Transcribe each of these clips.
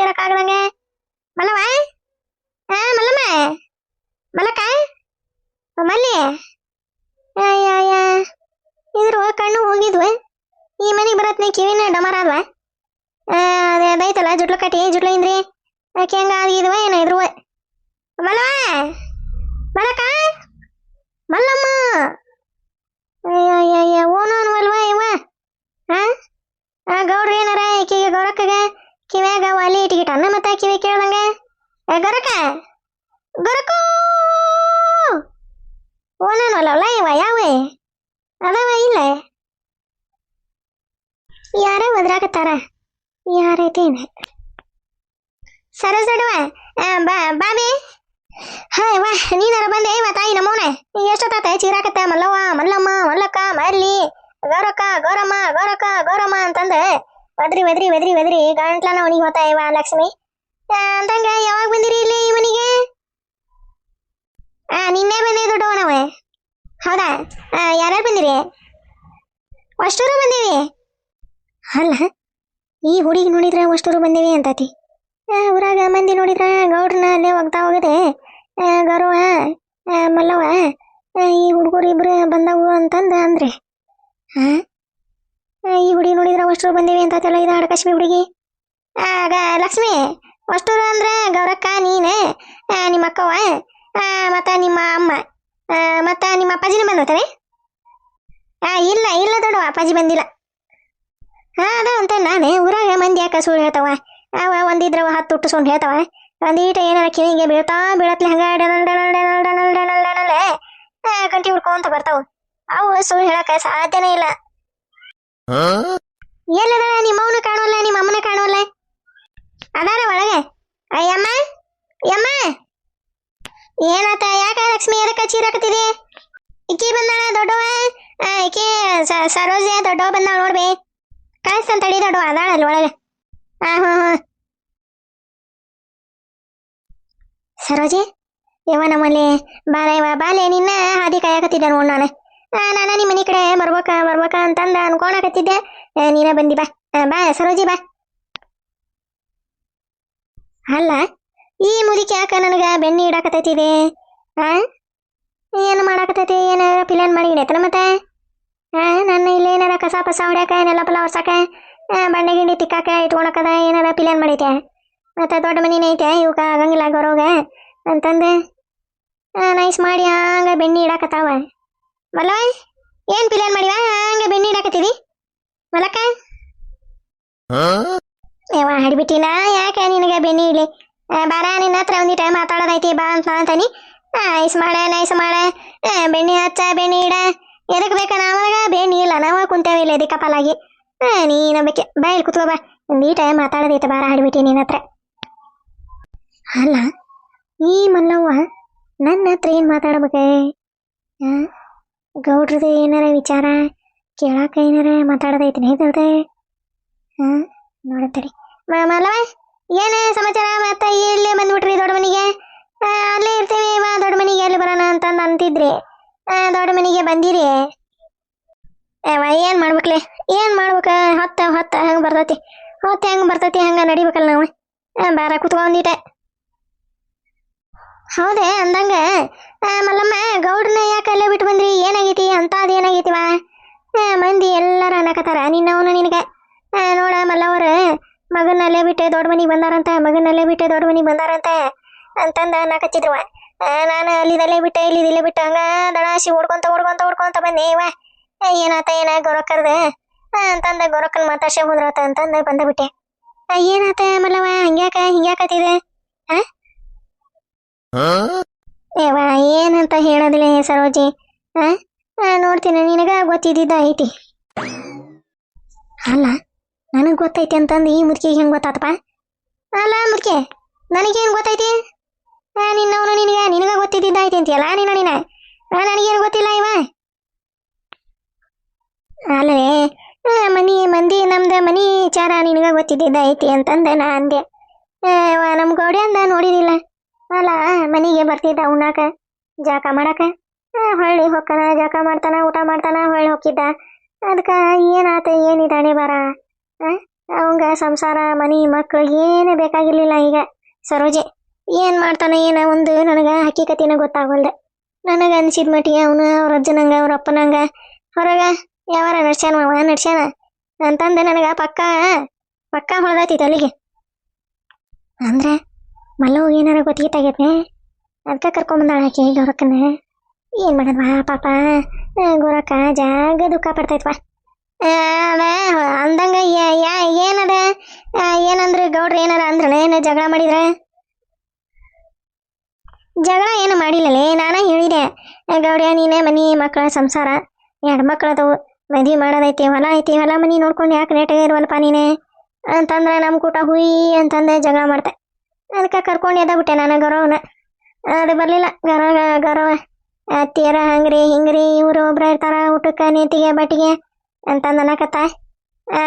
ಗೌಡ್ರನ್ನ ಬಿಟ್ಟಿರಕ್ಕಾಗದಂಗ ಮಲ್ಲವ ಹಾ ಮಲ್ಲಮ್ಮ ಮಲ್ಲಕ್ಕ ಓ, ಮಲ್ಲಿ ಅಯ್ಯ ಇದ್ರ ಕಣ್ಣು ಹೋಗಿದ್ವು ಈ ಮನೆಗೆ ಬರತ್ನ ಕಿವಿನ ಡಮರ ಅದ್ವ ಅದೇ ಅದೈತಲ್ಲ ಜುಟ್ಲ ಕಟ್ಟಿ ಜುಟ್ಲ ಇಂದ್ರಿ ಆಕೆ ಹೆಂಗ ಆಗಿದ್ವ ಏನ ಇದ್ರು ಮಲ್ಲವ ಮಲಕ ಮಲ್ಲಮ್ಮ ಅಯ್ಯಯ್ಯ ಓನು ಅನ್ವಲ್ವ ಇವ ಹಾ ಆ ಗೌಡ್ರ ವಾಲಿ ಇಟ್ಗಿಟ್ಟ ಅನ್ನ ಮತ್ತೆ ಕಿವಿ ಕೇಳ್ದಂಗ ಏ ಗೌರಕ್ಕ ಗೌರಕ್ಕೂ ಓನನ್ವಲ್ಲ ಇವ ಯಾವ ಅದಾವ ಇಲ್ಲ ಯಾರ ಒದ್ರಾಕತ್ತಾರ ಯಾರೈತೇನ ಸರೋಜ್ ದೊಡ್ಡವ ಬಾ ಬಾಬಿ ಹಾಯ್ ವಾ ನೀನಾರ ಬಂದೆ ಇವ ತಾಯಿ ನಮ್ಮವನೆ ಎಷ್ಟೊತ್ತಾತ ಚೀರಾಕತ್ತ ಮಲ್ಲವ್ವ ಮಲ್ಲಮ್ಮ ಮಲ್ಲಕ್ಕ ಮಲ್ಲಿ ಗೌರಕ್ಕ ಗೌರಮ್ಮ ಗೌರಕ್ಕ ಗೌರಮ್ಮ ಅಂತಂದ ಒದ್ರಿ ಒದ್ರಿ ಒದ್ರಿ ಒದ್ರಿ. ಗಂಟ್ಲನ ಅವನಿಗೆ ಹೋತ ಲಕ್ಷ್ಮಿ. ಅಂದಂಗ ಯಾವಾಗ ಬಂದಿರಿ ಇಲ್ಲಿ ಇವನಿಗೆ ಆ ನಿನ್ನೆ ಬಂದೆ ದೊಡ್ಡವನವ ಹೌದಾ? ಆ, ಯಾರ್ಯಾರು ಬಂದಿರಿ? ಅಷ್ಟೂರು ಬಂದೀವಿ? ಅಲ್ಲ ಈ ಹುಡುಗಿ ನೋಡಿದ್ರೆ ಅಷ್ಟೂರು ಬಂದೀವಿ ಅಂತತಿ. ಊರಾಗ ಮಂದಿ ನೋಡಿದ್ರ ಗೌಡ್ರನ್ನ ಅಲ್ಲೇ ಹೋಗ್ತಾ ಹೋಗದೆ. ಗೌರವ ಮಲ್ಲವ ಈ ಹುಡುಗರು ಇಬ್ರು ಬಂದವು ಅಂತಂದು ಅಂದ್ರೆ. ಹಾ ಈ ಹುಡುಗಿ ನೋಡಿದ್ರೆ ಅಷ್ಟೂರು ಬಂದೇವಿ ಅಂತ ಇದು ಹಡಕಶ್ಮಿ ಹುಡುಗಿ ಆಗ ಲಕ್ಷ್ಮಿ ಅಷ್ಟೂರು ಅಂದ್ರೆ ಗೌರಕ್ಕ ನೀನೇ ನಿಮ್ಮ ಅಕ್ಕವ ಮತ್ತ ನಿಮ್ಮ ಅಮ್ಮ ಮತ್ತ ನಿಮ್ಮ ಅಪ್ಪಾಜಿನ ಬಂದತಾರೆ ಆ ಇಲ್ಲ ಇಲ್ಲ ದೊಡ್ಡವ ಅಪ್ಪಾಜಿ ಬಂದಿಲ್ಲ ಹಾ ಅದ ಅಂತ ನಾನೇ ಊರಾಗ ಮಂದಿ ಯಾಕ ಸುಳ್ಳು ಹೇಳ್ತಾವ ಅವ ಒಂದಿದ್ರವ ಹತ್ತು ಹುಟ್ಟಿಸ್ಕೊಂಡು ಹೇಳ್ತಾವ ಒಂದೀಟ ಏನಾರ ಕಿವಿಗೆ ಬೀಳ್ತಾ ಬೀಳತ್ಲೆ ಹಂಗ ಗಂಟಿ ಹುಡ್ಕೊಂತ ಬರ್ತಾವ ಅವು ಸುಳ್ಳು ಹೇಳಕ್ಕೆ ಸಾಧ್ಯನೇ ಇಲ್ಲ ಎಲ್ಲದ? ನಿಮ್ಮವನ ಕಾಣೋಲ್ಲ, ನಿಮ್ಮ ಅಮ್ಮನ ಕಾಣೋಲ್ಲ? ಅದಾರ ಒಳಗೆ? ಅಯ್ಯಮ್ಮ ಯಮ್ಮ ಏನಾತ ಯಾಕ ಲಕ್ಷ್ಮಿ, ಎದಕ್ಕೆ ಚೀರಾಕತ್ತಿದಿ ಇಕ್ಕಿ ಬಂದಾಳ, ದೊಡ್ಡವ? ಇಕ್ಕಿ ಸರೋಜ, ದೊಡ್ಡವ ಬಂದಾಳ ನೋಡ್ಬಿ. ಕಳಿಸ್ತಾನ ತಡಿ ದೊಡ್ಡವ, ಅದಾಳ ಅಲ್ಲಿ ಒಳಗೆ. ಹಾ ಹಾ ಹಾ ಸರೋಜಿ ಯವ ನಮ್ಮಲ್ಲಿ ಯವ್ವ ಬಾಲೆ ನಿನ್ನ ಹಾದಿ ಕಾಯಕತ್ತಿದ್ದೆ ನೋಡ್ ನಾನು ನಿಮ್ಮ ಮನೆ ಕಡೆ ಬರ್ಬೇಕ ಬರ್ಬೇಕ ಅಂತಂದ ಅನ್ಕೊಳಕತ್ತಿದ್ದೆ ನೀನ ಬಂದಿ ಬಾ. ಬಾ, ಸರೋಜಿ ಬಾ. ಅಲ್ಲ, ಈ ಮುದಿಕೆ ಯಾಕ ನನಗೆ ಬೆಣ್ಣೆ ಇಡಾಕತೈತಿದೆ ಆ? ಏನು ಮಾಡಾಕತೈತಿ ಏನಾರ ಪ್ಲಾನ್ ಮಾಡಿ ಇಡೈತನ ಮತ್ತೆ? ಆ, ನನ್ನ ಇಲ್ಲಿ ಏನಾರ ಕಸ ಪಸ ಹೊಡ್ಯಾಕ, ನೆಲ ಪಲ ಹೊರ್ಸಾಕ ಬಂಡೆ ಗಿಂಡಿ ತಿಕ್ಕಾಕ, ಇಟ್ಕೊಳಕದ ಏನಾರ ಪ್ಲಾನ್ ಮಾಡೈತೆ ಮತ್ತೆ ದೊಡ್ಡ ಮನಿನ ಐತೆ ಇವಕ್ಕ ಆಗಂಗಿಲ್ಲ ಗೌರವ್ಗ ಅಂತಂದು ನೈಸ್ ಮಾಡಿ ಹಂಗ ಬೆಣ್ಣೆ ಇಡಾಕತ್ತಾವ. ಮಲ್ಲವ ಏನ್ ಪ್ಲಾನ್ ಮಾಡಿವ? ಹಂಗ ಬೆಣ್ಣೆ ಇಡಾಕತ್ತೀವಿ ಮಲಕ. ಯವ್ವ ಹಡಿಬಿಟ್ಟಿನ ಯಾಕೆ ನಿನಗೆ ಬೆಣ್ಣೆ ಇಡ್ಲಿ? ಬಾರ ನಿನ್ನ ಹತ್ರ ಒಂದಿಟ ಮಾತಾಡೋದೈತಿ ಬಾ ಅಂತ ಅಂತಾನಿ. ನೈಸ್ ಮಾಡ ನೈಸ್ ಮಾಡ. ಬೆಣ್ಣೆ ಹಚ್ಚ ಬೆಣ್ಣೆ ಇಡ. ಎದಕ್ ಬೇಕ ನಾವಾಗ? ಬೆಣ್ಣೆ ಇಲ್ಲ ನಾವ ಕುಂತೇವೆ ಇಲ್ಲ ಎದಕ್ಕ ಪಾಲಾಗಿ. ಆ, ನೀನ ಬೇಕೆ ಬಾ ಇಲ್ಲಿ ಕುತ್ಕೋ ಬಾ. ಒಂದೀಟ ಮಾತಾಡೋದೈತೆ ಬಾರ ಹಡಿಬಿಟ್ಟಿ ನಿನ್ನ ಹತ್ರ. ಅಲ್ಲ ಈ ಮಲ್ಲವ್ವ ನನ್ನ ಹತ್ರ ಏನ್ ಮಾತಾಡ್ಬೇಕೆ? ಆ? ಗೌಡ್ರದ್ದು ಏನಾರ ವಿಚಾರ ಕೇಳಾಕ ಏನಾರ ಮಾತಾಡೋದೈತಿ ಹೇಳ್ದೆ ಹಾಂ ನೋಡತ್ತಡಿ ಮಲ್ಲವ ಏನ ಸಮಾಚಾರ? ಮತ್ತ ಇಲ್ಲೇ ಬಂದ್ಬಿಟ್ರಿ ದೊಡ್ಡ ಮನೆಗೆ? ಅಲ್ಲೇ ಇರ್ತೀವಿ, ಮಾ, ದೊಡ್ಡ ಮನೆಗೆ ಅಲ್ಲಿ ಬರೋಣ ಅಂತಂದು ಅಂತಿದ್ರಿ. ದೊಡ್ಡ ಮನೆಗೆ ಬಂದಿರಿ. ಏನ್ ಮಾಡ್ಬೇಕ್ಲೆ? ಏನು ಮಾಡ್ಬೇಕ? ಹೊತ್ತ ಹೊತ್ತ ಹಂಗೆ ಬರ್ತೈತಿ. ಹೊತ್ತ ಹೆಂಗ್ ಬರ್ತೈತಿ? ಹಂಗೆ ನಡಿಬೇಕಲ್ಲ ನಾವು? ಬಾರ ಕುತ್ಕೊಂಡಿಟ್ಟೆ ಹೌದೇ, ಅಂದಂಗ ಮಲ್ಲಮ್ಮ, ಗೌಡ್ರನ್ನ ಯಾಕೆ ಅಲ್ಲೇ ಬಿಟ್ಟು ಬಂದ್ರಿ? ಏನಾಗೈತಿ? ಅಂತ ಅದೇನಾಗೈತಿವ ಮಂದಿ ಎಲ್ಲರ ಅನ್ನಕತ್ತಾರ, ನಿನ್ನವನು ನಿನಗೆ. ನೋಡ ಮಲ್ಲವ್ರ ಮಗನಲ್ಲೇ ಬಿಟ್ಟೆ ದೊಡ್ಡ ಮನಿಗೆ ಬಂದಾರಂತ ಮಗನಲ್ಲೇ ಬಿಟ್ಟೆ ದೊಡ್ಡ ಮನಿಗೆ ಬಂದಾರಂತ ಅಂತಂದ ಅನ್ನಕತ್ತಿದ್ರವ ನಾನು ಅಲ್ಲಿದಲ್ಲೇ ಬಿಟ್ಟೆ ಇಲ್ಲಿ ಇಲ್ಲೇ ಬಿಟ್ಟೆ, ಹಂಗ ದಡಾಸಿ ಓಡ್ಕೊಂತ ಓಡ್ಕೊಂತ ಓಡ್ಕೊಂತ ಬಂದೆ ಇವ. ಏನಾತ, ಏನ ಗೊರಕ್ಕರ್ದ? ಅಂತಂದ ಗೊರಕ್ಕನ್ ಮಾತಾಡ್ಸೆ ಹೋದ್ರಾತ ಅಂತಂದ ಬಂದ ಬಿಟ್ಟೆ. ಏನಾತ ಮಲ್ಲವ ಹಿಂಗ್ಯಾಕ, ಹಿಂಗ್ಯಾಕತ್ತಿದೆ? ಏವ ಏನಂತ ಹೇಳೋದಿಲ್ಲ ಸರೋಜಿ? ನೋಡ್ತೀನಿ ನಿನಗ ಗೊತ್ತಿದ್ದಿದ್ದ ಐತಿ. ಅಲ್ಲ ನನಗೆ ಗೊತ್ತೈತಿ ಅಂತಂದು ಈ ಮುದುಕಿಗೆ ಹೆಂಗ್ ಗೊತ್ತಾತಪ್ಪ? ಅಲ್ಲ ಮುದುಕೆ ನನಗೇನ್ ಗೊತ್ತೈತಿ? ನಿನ್ನವನು ನಿನಗ ನಿನಗ ಗೊತ್ತಿದ್ದಿದ್ದ ಐತಿ ಅಂತೀಯಲ್ಲ ನಿನ್ನ? ನೀನ ಆ, ನನಗೇನು ಗೊತ್ತಿಲ್ಲ ಇವ. ಅಲ್ಲೇ ಮನಿ ಮಂದಿ ನಮ್ದ ಮನಿ ವಿಚಾರ ನಿನಗ ಗೊತ್ತಿದ್ದಿದ್ದ ಐತಿ ಅಂತಂದ ನಾ ಅಂದೆ. ಆ, ಇವ ನಮ್ ಗೌಡಿ ಅಂದ ನೋಡಿದಿಲ್ಲ. ಅಲ್ಲ, ಮನೆಗೆ ಬರ್ತಿದ್ದ ಉಣ್ಣಾಕ, ಜಾಕ ಮಾಡಾಕ? ಹೊಳ್ಳಿ ಹೊಕ್ಕನ ಜಳಕ ಮಾಡ್ತಾನ, ಊಟ ಮಾಡ್ತಾನ, ಹೊಳ್ಳಿ ಹೊಕ್ಕಿದ್ದ. ಅದಕ್ಕೆ ಏನಾತ ಏನಿದಾಣೆ ಬರ? ಅವಂಗ ಸಂಸಾರ, ಮನಿ ಮಕ್ಕಳು ಏನು ಬೇಕಾಗಿರ್ಲಿಲ್ಲ ಈಗ. ಸರೋಜೆ, ಏನು ಮಾಡ್ತಾನೆ, ಏನ? ಒಂದು ನನಗೆ ಹಕ್ಕಿಕತಿನ ಗೊತ್ತಾಗಲ್ದೆ. ನನಗೆ ಅನ್ಸಿದ ಮಟ್ಟಿಗೆ ಅವನು, ಅವ್ರ ಅಜ್ಜನಂಗ, ಅವ್ರ ಅಪ್ಪನಂಗ, ಹೊರಗ ಯಾವಾರ ನಡ್ಸ್ಯಾನ ಅವ? ನಡ್ಸ್ಯಾನ? ಅಂತಂದೆ ನನಗೆ ಪಕ್ಕ ಪಕ್ಕ ಹೊಳ್ದೈತಿ ತಲೆಗೆ ಅಂದ್ರೆ? ಮಲ್ಲವ್ ಏನಾರ ಗೊತ್ತಿತ್ತಾಗೈತೆ ಅದಕ್ಕೆ ಕರ್ಕೊಂಬಂದಾಳ ಆಕೆ ಗೌರಕ್ಕನ. ಏನ್ ಮಾಡದ್ವಾ ಪಾಪ? ಗೌರಕ್ಕ ಜಾಗ ದುಃಖ ಪಡ್ತೈತ್ವಾ? ಅಂದಂಗ ಏನದ? ಏನಂದ್ರೆ ಗೌಡ್ರ ಏನಾರ ಅಂದ್ರ ಏನು ಜಗಳ ಮಾಡಿದ್ರ? ಜಗಳ ಏನು ಮಾಡಿಲ್ಲಲೇ, ನಾನ ಹೇಳಿದೆ. ಗೌಡ್ಯ ನೀನೇ ಮನಿ ಮಕ್ಕಳ ಸಂಸಾರ. ಎರಡು ಮಕ್ಕಳದವು ಮದ್ವೆ ಮಾಡೋದೈತಿ, ಹೊಲ ಐತಿ, ಹೊಲ ಮನಿ ನೋಡ್ಕೊಂಡು ಯಾಕೆ ರೇಟಾಗ ಇರುವಲ್ಪ ನೀನೆ? ಅಂತಂದ್ರೆ ನಮ್ಮ ಕೂಟ ಹುಯಿ ಅಂತಂದೆ ಜಗಳ ಮಾಡ್ತೆ. ಅದಕ್ಕೆ ಕರ್ಕೊಂಡು ಎದ್ದ ಬಿಟ್ಟೆ ನಾನು ಗೌರವನ. ಅದು ಬರಲಿಲ್ಲ. ಗೌರವ ಗೌರವ ಅತ್ತಿಯರ ಹಂಗ್ರಿ, ಹಿಂಗ್ರಿ, ಇವರು ಒಬ್ರ ಇರ್ತಾರ ಊಟಕ್ಕೆ, ನೇತಿಗೆ, ಬಟ್ಟಿಗೆ ಅಂತಂದು ಅನ್ನಕತ್ತ.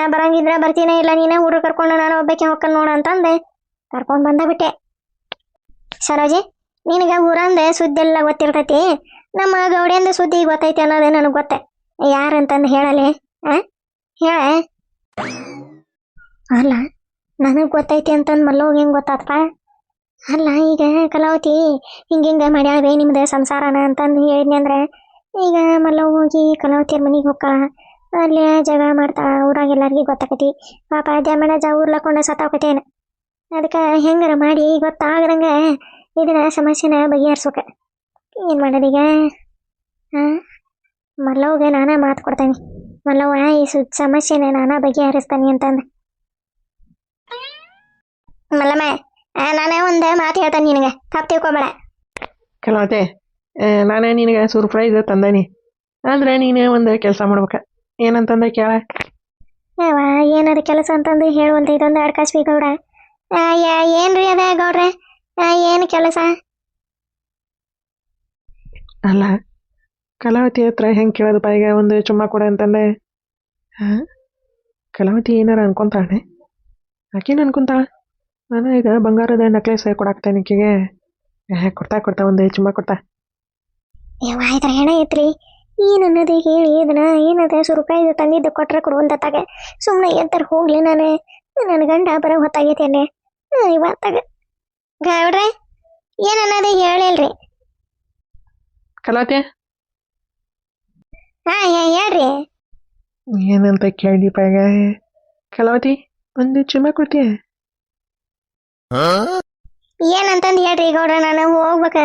ಬರಂಗಿದ್ರೆ ಬರ್ತೀನ ಇಲ್ಲ ನೀನೇ? ಊರು ಕರ್ಕೊಂಡು ನಾನು ಒಬ್ಬಕ್ಕೆ ಹೋಗ್ಕೊಂಡು ನೋಡು ಅಂತಂದೆ. ಕರ್ಕೊಂಡು ಬಂದ ಬಿಟ್ಟೆ. ಸರೋಜಿ, ನಿನಗೆ ಊರಂದೆ ಸುದ್ದಿ ಎಲ್ಲ ಗೊತ್ತಿರ್ತೈತಿ? ನಮ್ಮ ಗೌಡಿಯಂದ ಸುದ್ದಿ ಗೊತ್ತೈತಿ ಅನ್ನೋದು ನನಗೆ ಗೊತ್ತೆ. ಯಾರಂತಂದು ಹೇಳಲಿ? ಆ? ಹೇಳ. ಅಲ್ಲ ನನಗೆ ಗೊತ್ತೈತಿ ಅಂತಂದು ಮಲ್ಲೋಗಿ ಹೆಂಗೆ ಗೊತ್ತಾತಪ್ಪ? ಅಲ್ಲ ಈಗ ಕಲಾವತಿ ಹಿಂಗಿಂಗ ಮಾಡ್ಯಾಳವೆ ನಿಮ್ದು ಸಂಸಾರನ ಅಂತಂದು ಹೇಳಿದ್ನಿ ಅಂದ್ರೆ, ಈಗ ಮಲ್ಲ ಹೋಗಿ ಕಲಾವತಿಯರ ಮನೆಗೆ ಹೋಗ್ತಾಳ. ಅಲ್ಲಿ ಜಗಳ ಮಾಡ್ತಾ ಊರಾಗ ಎಲ್ಲರಿಗೂ ಗೊತ್ತಾಕತಿ. ಪಾಪ ಜಮಣ ಜ ಊರ್ಲಕೊಂಡ ಸತ್ತಾಕತೇನ ಅದಕ್ಕೆ ಹೆಂಗಾರ ಮಾಡಿ ಗೊತ್ತಾಗದಂಗ ಇದನ್ನ ಸಮಸ್ಯೆನ ಬಗೆಹರಿಸೋಕ ಏನು ಮಾಡೋದೀಗ ಹಾಂ ಮಲ್ಲವ್ಗೆ ನಾನೇ ಮಾತು ಕೊಡ್ತೇನೆ. ಮಲ್ಲವ್ವ, ಈ ಸಮಸ್ಯೆನ ನಾನೇ ಬಗೆಹರಿಸ್ತಾನೆ ಅಂತಂದು. ಮಲ್ಲಮ್ಮ ನಾನೇ ಒಂದು ಮಾತು ಹೇಳ್ತಾನೆ ನಿನಗೆ. ತಪ್ಪು ತಿಳ್ಕೊಬೇಡ. ಕೆಲವತ್ತೆ ನಾನೇ ನಿನಗೆ ಸರ್ಪ್ರೈಸ್ ತಂದೇನಿ. ಅಂದ್ರೆ ನೀನೇ ಒಂದು ಕೆಲಸ ಮಾಡ್ಬೇಕ. ಏನಂತಂದ್ರೆ ಕೇಳ. ಯಾವ ಏನದ ಕೆಲಸ ಅಂತಂದು ಹೇಳುವಂತ ಇದೊಂದು ಅಡ್ಕಾಸ್ಬಿ ಗೌಡ ಆ, ಯಾ- ಏನ್ರಿ ಅದ ಗೌಡ್ರೆ? ಏನು ಕೆಲಸ? ಅಲ್ಲ ಕಲಾವತಿ ಹತ್ರ ಹೆಂಗೆ ಕೇಳೋದಪ್ಪ ಈಗ ಒಂದು ಚುಮ್ಮ ಕೊಡ ಅಂತಂದೆ. ಹಾಂ ಕಲಾವತಿ ಏನಾರ ಅನ್ಕೊಂತಾಳೆ? ಆಕೇನು ಅನ್ಕೊಂತಾಳ? ನಾನು ಈಗ ಬಂಗಾರದ ನೆಕ್ಲೆಸ್ ಕೊಡಾಕ್ತೇನೆ ಏ, ಕೊಡ್ತಾ ಕೊಡ್ತಾ ಒಂದು ಚುಮ್ಮ ಕೊಡ್ತಾ. ಇದ್ರ ಹೆಣ ಐತ್ರಿ. ಏನು ಅನ್ನೋದು ಹೇಳಿ ಇದನ್ನ ಏನದ ಸುರುಪಾಯಿ ತಂದಿದ್ದು ಕೊಟ್ರೆ ಕೊಡುವಂತಾಗ ಸುಮ್ಮನೆ ಎಂತಾರು ಹೋಗ್ಲಿ ನಾನು. ನನ್ನ ಗಂಡ ಬರೋ ಹೊತ್ತಾಗೈತೇನೆ ಇವತ್ತಾಗ ಗೌಡ್ರೆ ಏನು ಅನ್ನೋದು ಹೇಳಿಲ್ರಿ ಕಲಾತೆ? ಹಾ ಹೇಳ್ರಿ. ಏನಂತ ಕೇಳಿಪ್ಪ ಕಲಾವತಿ ಒಂದು ಚುಮ್ಮ ಕೊಡ್ತೀಯ? ಏನಂತಂದು ಹೇಳ್ರಿ ಗೌಡ್ರ ನಾನು ಹೋಗ್ಬೇಕ.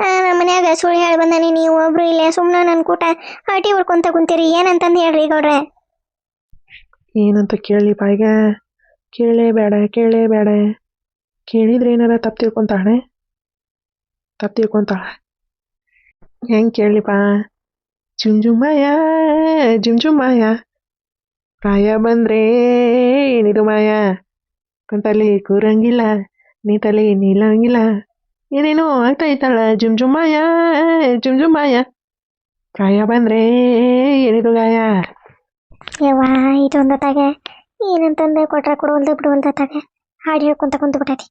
ಆ, ನಮ್ಮ ಮನ್ಯಾಗ ಸುಳ್ಳು ಹೇಳಿ ಬಂದಾನಿ ನೀವು ಒಬ್ರು ಇಲ್ಲೇ ಸುಮ್ಮನೆ ನನ್ನ ಕೂಟ ಹಟಿ ಹೊಡ್ಕೊಂತ ಕುಂತೀರಿ. ಏನಂತಂದು ಹೇಳ್ರಿ ಗೌಡ್ರೆ? ಏನಂತ ಕೇಳಿಪ್ಪ ಈಗ ಕೇಳೇ ಬೇಡ ಕೇಳೇ ಬೇಡ. ಕೇಳಿದ್ರೆ ಏನಾರ ತಪ್ಪು ತಿಳ್ಕೊಂತಾಳೆ? ತಪ್ಪು ತಿಳ್ಕೊಂತಾಳ. ಹೆಂಗೆ ಕೇಳಿಪ್ಪ ಜುಮ್ ಜುಮ್ಮಯ್ಯ ಜುಮ್ ಜುಮ್ಮಯ್ಯ ಪ್ರಾಯ ಬಂದ್ರೆ ಏನಿದು ಮಾಯ? ಕುಂತಲ್ಲಿ ಕೂರಂಗಿಲ್ಲ ನೀ ತಲೆ ನಿಲ್ಲಂಗಿಲ್ಲ ಏನೇನೋ ಆಗ್ತಾ ಇತ್ತಲ್ಲ ಜುಮ್ ಜುಮ್ಮಾಯ ಜುಮ್ ಜುಮ್ಮಾಯ ಪ್ರಾಯ ಬಂದ್ರೆ ಏನಿದು ಗಾಯ ಯವ್ವ ಇದೊಂದತ್ತಾಗ ಏನಂತಂದೆ ಕೊಟ್ರೆ ಕೊಡುವಲ್ದು ಬಿಡುವಲ್ದತ್ತಾಗ ಹಾಡಿ ಹೇಳ್ಕೊಂತ ಕುಂತು ಬಿಟ್ಟತಿ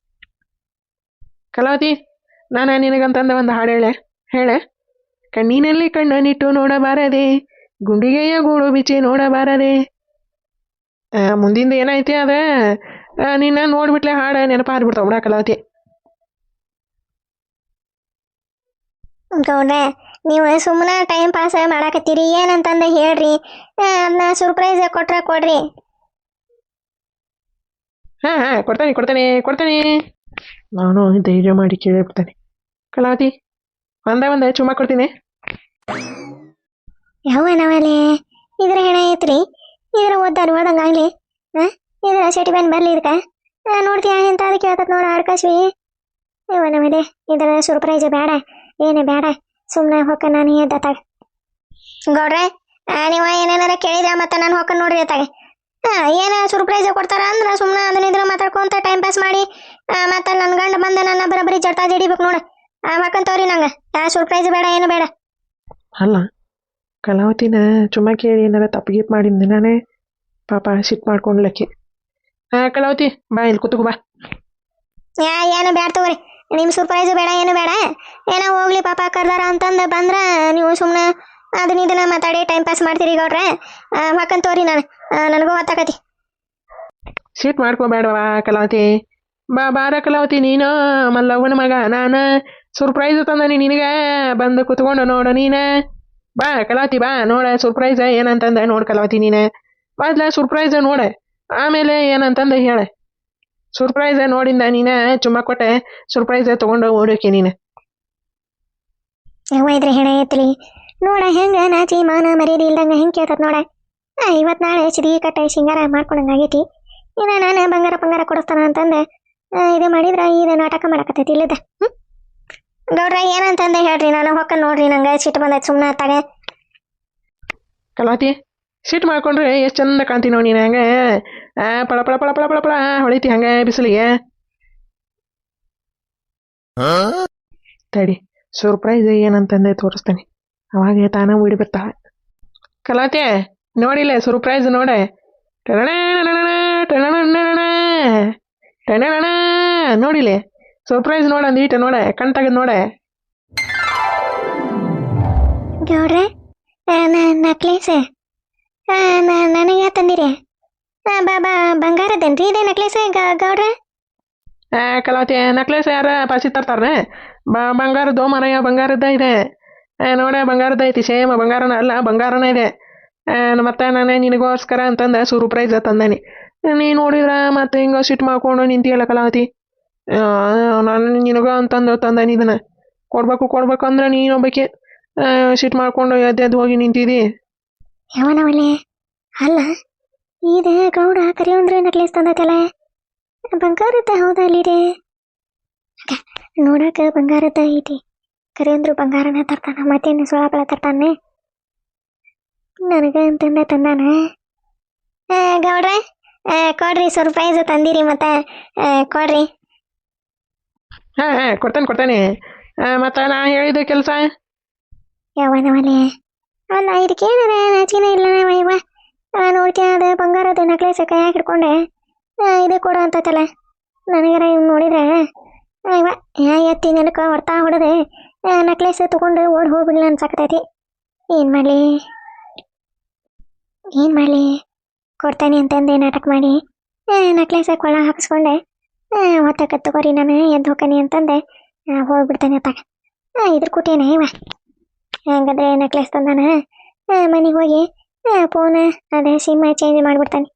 ಕಲಾವತಿ ನಾನು ನಿನಗಂತಂದ ಒಂದು ಹಾಡು ಹೇಳೆ ಹೇಳೆ. ಕಣ್ಣಿನಲ್ಲಿ ಕಣ್ಣನಿಟ್ಟು ನೋಡಬಾರದೆ ಗುಂಡಿಗೆಯ ಗೂಡು ಬಿಚ್ಚಿ ನೋಡಬಾರದೆ. ಮುಂದಿಂದ ಏನೈತಿ ಅದ ನಿನ್ನ ನೋಡ್ಬಿಟ್ಲೆ ಹಾಡು ನೆನಪಾದ್ಬಿಡ್ತಾವ ಬಿಡ ಕಲಾವತಿ ಗೌಡ್ರೆ ನೀವು ಸುಮ್ಮನೆ ಟೈಮ್ ಪಾಸ್ ಮಾಡಾಕತ್ತೀರಿ ಏನಂತಂದ ಹೇಳ್ರಿ. ಅದನ್ನ ಸರ್ಪ್ರೈಸ್ ಕೊಟ್ರೆ ಕೊಡ್ರಿ. ಹಾ ಹಾ ಕೊಡ್ತಾನೆ ಕೊಡ್ತಾನೆ ಕೊಡ್ತಾನೆ. ನಾನು ಧೈರ್ಯ ಮಾಡಿ ಕೇಳಿಬಿಡ್ತಾನೆ. ಕಲಾವತಿ ಒಂದ ಒಂದ ಚುಮ್ಮ ಕೊಡ್ತೀನಿ. ಯಾವ ನಾವಲ್ಲಿ ಇದ್ರ ಹೆಣ ಐತ್ರಿ. ಇದ್ರ ಓದ್ದಾರ ಓದಂಗಾಗ್ಲಿ ಹಾಂ ಇದ್ರ ಸೆಟಿ ಬಂದು ಬರ್ಲಿ ಇದಕ್ಕೆ. ನೋಡ್ತೀಯ ಎಂತ ಅದಕ್ಕೆ ಕೇಳ್ತತ್ ನೋಡ ಆಡ್ಕಸ್ವಿ ಇವ ನಮಗೆ ಇದ್ರ ಸರ್ಪ್ರೈಸ್ ಬೇಡ, ಏನು ಬೇಡ ಸುಮ್ಮನೆ ಹೊಕ್ಕ ನಾನು ಎದ್ದತ್ತಾಗ ಗೌಡ್ರೆ ನೀವ ಏನೇನಾರ ಕೇಳಿದ್ರ ಮತ್ತೆ ನಾನು ಹೊಕ್ಕ ನೋಡ್ರಿ ಅತ್ತಾಗ ಏನ ಸರ್ಪ್ರೈಸ್ ಕೊಡ್ತಾರ ಅಂದ್ರೆ ಸುಮ್ಮನೆ ಅದನ್ನ ಇದ್ರ ಮಾತಾಡ್ಕೊಂತ ಟೈಮ್ ಪಾಸ್ ಮಾಡಿ ಮತ್ತೆ ನನ್ನ ಗಂಡ ಬಂದ ನನ್ನ ಬರೋಬ್ಬರಿ ಜಡ್ತಾ ಜಡಿಬೇಕು ನೋಡು. ಹಾಕಂತವ್ರಿ ನಂಗೆ. ಯಾ ಸರ್ಪ್ರೈಸ್ ಬೇಡ, ಏನು ಬೇಡ. ಅಲ್ಲ, ಕಲಾವತಿನ ಚುಮ್ಮ ಕೇಳಿ ಏನಾರ ತಪ್ಪು ಗೀಪ್ ಮಾಡಿದ್ದೆ ನಾನೇ? ಪಾಪ ಸಿಟ್ಟು ಮಾಡ್ಕೊಂಡ್ಲಕ್ಕಿ. ಹಾ ಕಲಾವತಿ ಬಾ ಇಲ್ಲಿ ಕೂತ್ಕೋ ಬಾ. ಯಾ ಏನು ಬೇಡ ತಗೋರಿ. ನಿಮ್ಮ ಸರ್ಪ್ರೈಸು ಬೇಡ ಏನು ಬೇಡ. ಏನೋ ಹೋಗ್ಲಿ ಪಾಪ ಕರ್ದಾರ ಅಂತಂದು ಬಂದ್ರೆ ನೀವು ಸುಮ್ಮನೆ ಅದನ್ನ ಇದನ್ನ ಮಾತಾಡಿ ಟೈಮ್ ಪಾಸ್ ಮಾಡ್ತೀರಿ ಗೌಡ್ರೆ. ಮಕ್ಕನ್ ತೋರಿ ನಾನು. ನನಗೂ ಹೊತ್ತಾಕತಿ ಸಿಟ್ ಮಾಡ್ಕೋಬೇಡವಾ ಕಲಾವತಿ. ಬಾ ಬಾರ ಕಲಾವತಿ ನೀನು ಮಲ್ಲವ್ವನ ಮಗ ನಾನು. ಸರ್ಪ್ರೈಸ್ ತಂದಾನಿ ನಿನಗೆ ಬಂದು ಕುತ್ಕೊಂಡು ನೋಡು ನೀನು. ಬಾ ಕಲಾವತಿ ಬಾ ನೋಡ ಸರ್ಪ್ರೈಸ್ ಏನಂತಂದ ನೋಡು ಕಲಾವತಿ ನೀನು. ಮೊದ್ಲ ಸರ್ಪ್ರೈಸ್ ನೋಡ. ಆಮೇಲೆ ಏನಂತಂದ ಹೇಳೆ. ಸರ್ಪ್ರೈಸ್ ನೋಡಿಂದ ನೀನು ಚುಮ್ಮ ಕೊಟ್ಟೆ ಸರ್ಪ್ರೈಸ್ ತಗೊಂಡು ಓಡೋಕೆ ನೀನು. ಯಾವ ಇದ್ರೆ ಹೇಳ ಎತ್ತಲಿ ನೋಡ ಹೆಂಗ ನಾಚಿ ಮಾನ ಮರ್ಯಾದೆ ಇಲ್ದಂಗ ಹೆಂಗ್ ಕೇಳ್ತದ ನೋಡ. ಆ, ಇವತ್ ನಾಳೆ ಸಿಡಿ ಕಟ್ಟೆ ಸಿಂಗಾರ ಮಾಡ್ಕೊಂಡಂಗ ಆಗೈತಿ. ಇನ್ನ ನಾನು ಬಂಗಾರ ಬಂಗಾರ ಕೊಡಿಸ್ತಾನ ಅಂತಂದ ಇದು ಮಾಡಿದ್ರ ಇದು ನಾಟಕ ಮಾಡಕತ್ತೈತಿ ಇಲ್ಲದ? ಗೌಡ್ರ ಏನಂತಂದೆ ಹೇಳ್ರಿ ನಾನು ಹೊಕ್ಕ ನೋಡ್ರಿ ನಂಗೆ ಸಿಟ್ಟು ಬಂದೈತಿ ಸುಮ್ಮನೆ ತಗೆ ಕಲಾವತಿ? ಸಿಟ್ ಮಾಡ್ಕೊಂಡ್ರೆ ಎಷ್ಟು ಚಂದ ಕಾಣ್ತೀನಿ ನೋಡಿ ನೀನು ಹಂಗೆ. ಆ, ಪಳ ಪಳ ಪಳ ಪಳ ಪಳ ಪಳ ಹೊಳಿತಿ ಹಂಗೆ ಬಿಸಿಲಿಗೆ. ತಡಿ ಸರ್ಪ್ರೈಸ್ ಏನಂತಂದೆ ತೋರಿಸ್ತಾನೆ. ಅವಾಗ ತಾನೇ ಉಡಿ ಬರ್ತಾಳೆ. ಕಲಾತೆ ನೋಡಿಲ್ಲ ಸರ್ಪ್ರೈಸ್ ನೋಡೆ. ಟಣಣ ಟಣಣ ಟಣಣ ನೋಡಿಲೆ. ಸರ್ಪ್ರೈಸ್ ನೋಡ ನೀಟ ನೋಡೆ ಕಣ್ ತೆಗೆದು ನೋಡೆ. ಗೌಡ್ರೆ ನಕ್ಲೇಸ್. ನನಗೆ ತಂದಿರಿ? ಆ, ಬಾ ಬಾ ಬಂಗಾರದೇನ್ರಿ ಇದೇ ನಕ್ಲೇಸ್ ಗೌಡ್ರೆ? ಕಲಾವತಿ ನಕ್ಲೆಸ್ ಯಾರ ಪಾಸಿ ತರ್ತಾರ್ರೆ ಬಂಗಾರದ್ದು ಮನೆಯ ಬಂಗಾರದ ಇದೆ. ನೋಡ ಬಂಗಾರದ ಐತಿ ಸೇಮ್ ಬಂಗಾರನ ಅಲ್ಲ ಬಂಗಾರನ ಇದೆ. ಮತ್ತೆ ನಾನು ನಿನಗೋಸ್ಕರ ಅಂತಂದ ಸರ್ಪ್ರೈಸ್ ತಂದಾನಿ. ನೀ ನೋಡಿದ್ರ ಮತ್ತೆ ಹಿಂಗ ಸಿಟ್ ಮಾಡ್ಕೊಂಡು ನಿಂತಿಯಲ್ಲ ಕಲಾವತಿ? ನಾನು ನಿನಗ ಅಂತಂದು ತಂದಾನಿ ಇದನ್ನ. ಕೊಡ್ಬೇಕು ಕೊಡ್ಬೇಕು ಅಂದ್ರೆ ನೀನೊಬ್ಬಕ್ಕೆ ಸಿಟ್ ಮಾಡ್ಕೊಂಡು ಎದ್ದೆದ್ದು ಹೋಗಿ ನಿಂತಿದಿ. ಯಾವನವಲೆ ಅಲ್ಲ ಇದೆ ಗೌಡ ಕರಿಯೊಂದ್ರೆ ನಕ್ಲೇಸ್ ತಂದೈತಲ್ಲ ಬಂಗಾರದ ಹೌದಾ ಅಲ್ಲಿದೆ ನೋಡಕ್ಕೆ ನೋಡಕ ಬಂಗಾರದ ಐತಿ. ಕರಿಯಂದ್ರು ಬಂಗಾರನ ತರ್ತಾನ ಮತ್ತೇನು ಸೊಳಪಳ ತರ್ತಾನೆ? ನನಗೆ ಅಂತಂದ ತಂದಾನ. ಗೌಡ್ರೆ ಕೊಡ್ರಿ ಸರ್ಪ್ರೈಸ್ ತಂದಿರಿ ಮತ್ತೆ. ಕೊಡ್ರಿ. ಹಾಂ ಹಾಂ ಕೊಡ್ತಾನೆ ಕೊಡ್ತಾನೆ. ಮತ್ತೆ ನಾ ಹೇಳಿದ ಕೆಲಸ? ಯಾವನವಲೆ ಅಲ್ಲ ಇದಕ್ಕೇನಾರ ನಾಚಿನ ಇಲ್ಲ ಇವ ನೋಡ್ತೀಯ ಅದು ಬಂಗಾರದ ನಕ್ಲೇಸ್ ಕೈಯಾಗ ಹಿಡ್ಕೊಂಡೆ ಆ, ಇದು ಕೊಡು ಅಂತತಲ್ಲ ನನಗರ ನೋಡಿದ್ರೆ ಇವ ಎತ್ತಿ ನೆಲಕ್ಕೆ ಹೊರ್ತಾ ಹೊಡೆದೆ. ನಕ್ಲೇಸ್ ತಗೊಂಡು ಓಡ್ ಹೋಗ್ಬಿಡ್ಲಿ ಅನ್ಸಕತೈತಿ. ಏನ್ ಮಾಡಲಿ? ಏನ್ ಮಾಡ್ಲಿ? ಕೊಡ್ತಾನೆ ಅಂತಂದೆ ನಾಟಕ ಮಾಡಿ. ನಕ್ಲೇಸ ಕೊಳ ಹಾಕಿಸ್ಕೊಂಡೆ. ಒತ್ತಕ್ಕೆ ತಗೋರಿ ನಾನು ಎದ್ದು ಹೋಗ್ತಾನೆ ಅಂತಂದೆ. ಹೋಗ್ಬಿಡ್ತಾನೆ ಅತ್ತಾಗ. ಇದ್ರ ಕುಟೇನೆ ಇವ ಹಂಗಾದ್ರೆ ನೆಕ್ಲೆಸ್ ತಂದಾನ? ಮನೆಗೆ ಹೋಗಿ ಫೋನ್ ಅದೇ ಸಿಮ್ ಚೇಂಜ್ ಮಾಡಿಬಿಡ್ತಾನೆ.